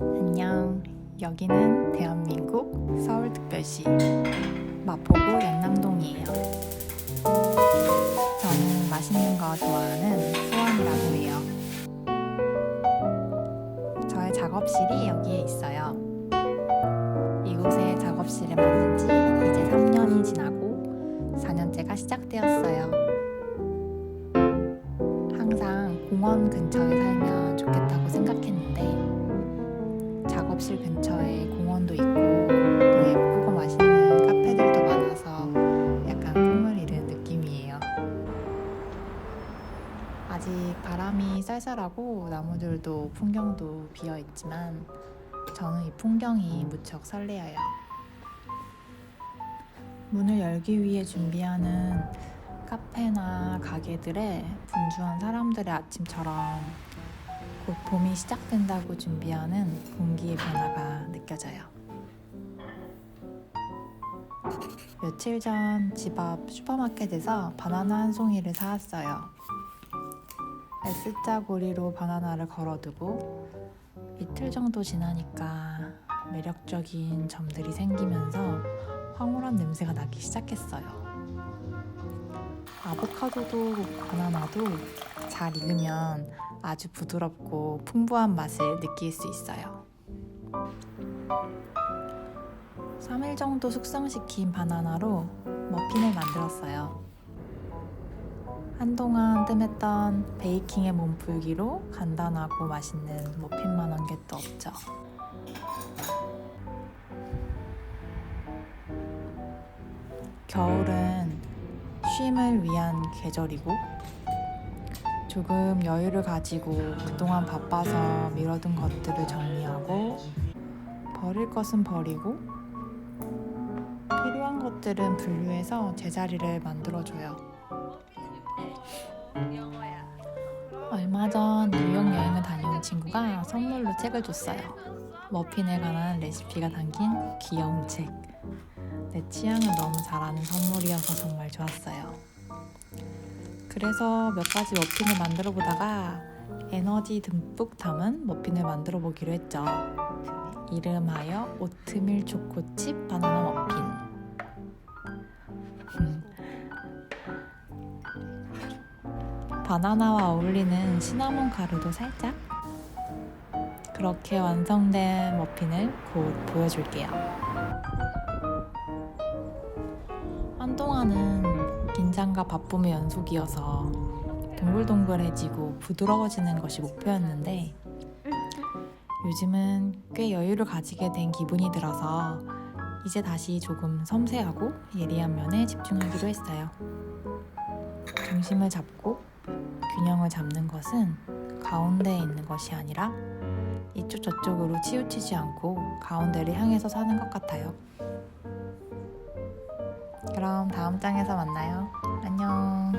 안녕. 여기는 대한민국 서울특별시 마포구 연남동이에요. 저는 맛있는 거 좋아하는 소원이라고 해요. 저의 작업실이 여기에 있어요. 이곳에 작업실에 지나고 4년째가 시작되었어요. 항상 공원 근처에 살면 좋겠다고 생각했는데 작업실 근처에 공원도 있고 또 예쁘고 맛있는 카페들도 많아서 약간 꿈을 이룬 느낌이에요. 아직 바람이 쌀쌀하고 나무들도 풍경도 비어 있지만 저는 이 풍경이 무척 설레어요. 문을 열기 위해 준비하는 카페나 가게들의 분주한 사람들의 아침처럼 곧 봄이 시작된다고 준비하는 공기의 변화가 느껴져요. 며칠 전 집 앞 슈퍼마켓에서 바나나 한 송이를 사왔어요. S자 고리로 바나나를 걸어두고 이틀 정도 지나니까 매력적인 점들이 생기면서 황홀한 냄새가 나기 시작했어요. 아보카도도 바나나도 잘 익으면 아주 부드럽고 풍부한 맛을 느낄 수 있어요. 3일 정도 숙성시킨 바나나로 머핀을 만들었어요. 한동안 뜸했던 베이킹의 몸풀기로 간단하고 맛있는 머핀만 한 게 또 없죠. 겨울은 쉼을 위한 계절이고 조금 여유를 가지고 그동안 바빠서 미뤄둔 것들을 정리하고 버릴 것은 버리고 필요한 것들은 분류해서 제자리를 만들어줘요. 얼마 전 뉴욕 여행을 다녀온 친구가 선물로 책을 줬어요. 머핀에 관한 레시피가 담긴 귀여운 책. 내 취향을 너무 잘 아는 선물이어서 정말 좋았어요. 그래서 몇 가지 머핀을 만들어 보다가 에너지 듬뿍 담은 머핀을 만들어 보기로 했죠. 이름하여 오트밀 초코칩 바나나 머핀. 바나나와 어울리는 시나몬 가루도 살짝. 그렇게 완성된 머핀을 곧 보여줄게요. 한동안은 긴장과 바쁨의 연속이어서 동글동글해지고 부드러워지는 것이 목표였는데 요즘은 꽤 여유를 가지게 된 기분이 들어서 이제 다시 조금 섬세하고 예리한 면에 집중하기로 했어요. 중심을 잡고 균형을 잡는 것은 가운데에 있는 것이 아니라 이쪽 저쪽으로 치우치지 않고 가운데를 향해서 사는 것 같아요. 그럼 다음 장에서 만나요. 안녕.